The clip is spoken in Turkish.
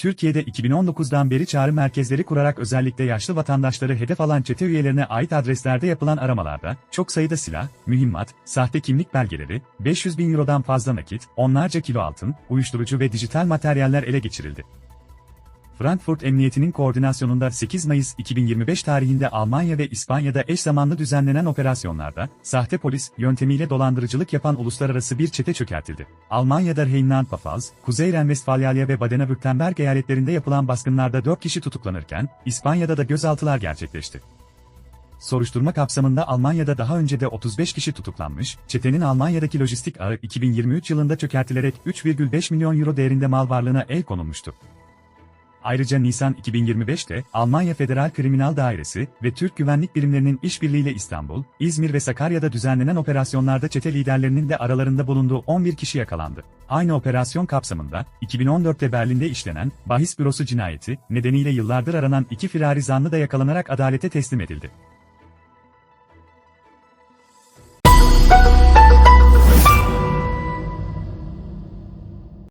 Türkiye'de 2019'dan beri çağrı merkezleri kurarak özellikle yaşlı vatandaşları hedef alan çete üyelerine ait adreslerde yapılan aramalarda, çok sayıda silah, mühimmat, sahte kimlik belgeleri, 500 bin eurodan fazla nakit, onlarca kilo altın, uyuşturucu ve dijital materyaller ele geçirildi. Frankfurt Emniyeti'nin koordinasyonunda 8 Mayıs 2025 tarihinde Almanya ve İspanya'da eş zamanlı düzenlenen operasyonlarda, sahte polis yöntemiyle dolandırıcılık yapan uluslararası bir çete çökertildi. Almanya'da Rheinland-Pfalz, Kuzey Ren-Vestfalya ve Baden-Württemberg eyaletlerinde yapılan baskınlarda 4 kişi tutuklanırken, İspanya'da da gözaltılar gerçekleşti. Soruşturma kapsamında Almanya'da daha önce de 35 kişi tutuklanmış, çetenin Almanya'daki lojistik ağı 2023 yılında çökertilerek 3,5 milyon euro değerinde mal varlığına el konulmuştu. Ayrıca Nisan 2025'te Almanya Federal Kriminal Dairesi ve Türk güvenlik birimlerinin işbirliğiyle İstanbul, İzmir ve Sakarya'da düzenlenen operasyonlarda çete liderlerinin de aralarında bulunduğu 11 kişi yakalandı. Aynı operasyon kapsamında 2014'te Berlin'de işlenen bahis bürosu cinayeti nedeniyle yıllardır aranan iki firari zanlı da yakalanarak adalete teslim edildi.